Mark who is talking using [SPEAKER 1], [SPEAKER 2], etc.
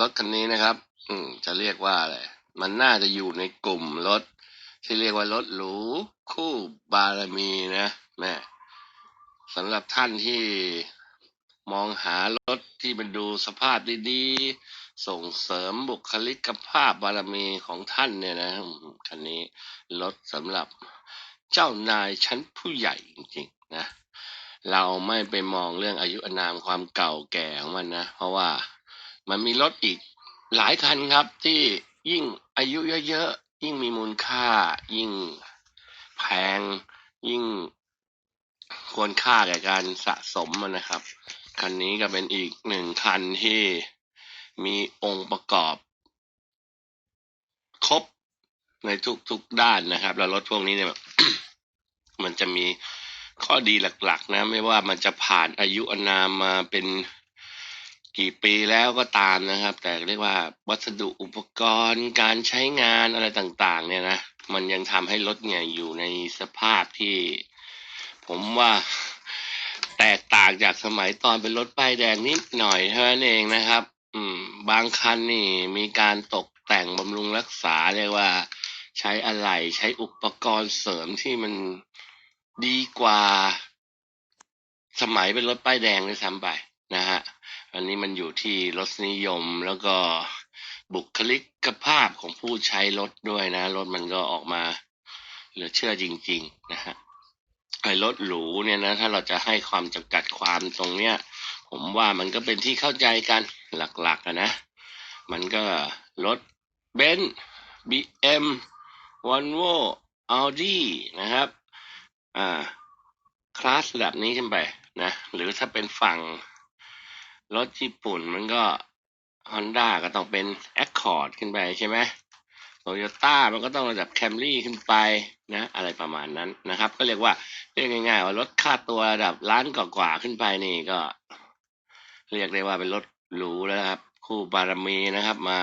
[SPEAKER 1] รถคันนี้นะครับ อืม จะเรียกว่าอะไรมันน่าจะอยู่ในกลุ่มรถ ที่เรียกว่ารถหรูคู่บารมีนะแม่สำหรับท่านที่มองหารถที่มันดูสภาพดีๆ ส่งเสริมบุคลิกภาพบารมีของท่านเนี่ยนะคันนี้รถสำหรับเจ้านายชั้นผู้ใหญ่จริงๆนะ เราไม่ไปมองเรื่องอายุอนามความเก่าแก่ของมันนะ เพราะว่ามันมีรถอีกหลายคันครับที่ยิ่งอายุเยอะๆยิ่งมีมูลค่า ยิ่งแพง ยิ่งควรค่าแก่การสะสมมันนะครับ คันนี้ก็เป็นอีกหนึ่งคันที่มีองค์ประกอบ ครบในทุกๆด้านนะครับ แล้วรถพวกนี้เนี่ยมันจะมี ข้อดีหลักๆ นะ ไม่ว่ามันจะผ่านอายุอนามมาเป็นกี่ปีแล้วก็ตามนะครับ แต่เรียกว่าวัสดุอุปกรณ์การใช้งานอะไรต่างๆ เนี่ยนะมันยังทำให้รถเนี่ยอยู่ในสภาพที่ ผมว่าแตกต่างจากสมัยตอนเป็นรถป้ายแดงนิดหน่อยเท่านั้นเองนะครับ อืม บางคันนี่มีการตกแต่งบำรุงรักษาเรียกว่า ใช้อะไหล่ใช้อุปกรณ์เสริมที่มัน ดีกว่า สมัยเป็นรถป้ายแดงด้วยซ้ำไปนะฮะอันนี้มันอยู่ที่รสนิยมแล้วก็บุคลิกภาพของผู้ใช้รถด้วยนะ รถมันก็ออกมาเหลือเชื่อจริง ๆ นะฮะไอ้รถหรูเนี่ยนะ ถ้าเราจะให้ความจำกัดความตรงเนี้ย ผมว่ามันก็เป็นที่เข้าใจกันหลักๆะนะ มันก็รถเบนซ์บีเอ็มวอลโวอัลดีนะครับ อ่าคลาสระดับนี้ขึ้นไปนะหรือถ้าเป็นฝั่งรถญี่ปุ่นมันก็ Honda ก็ต้องเป็น Accord ขึ้นไปใช่ไหมโตโยต้ามันก็ต้องระดับ Camry ขึ้นไปนะอะไรประมาณนั้นนะครับ ก็เรียกว่าเรียกง่ายๆว่ารถค่าตัวระดับล้านกว่าๆขึ้นไปนี่ก็ เรียกได้ว่าเป็นรถหรูแล้วครับ คู่บารมีนะครับมา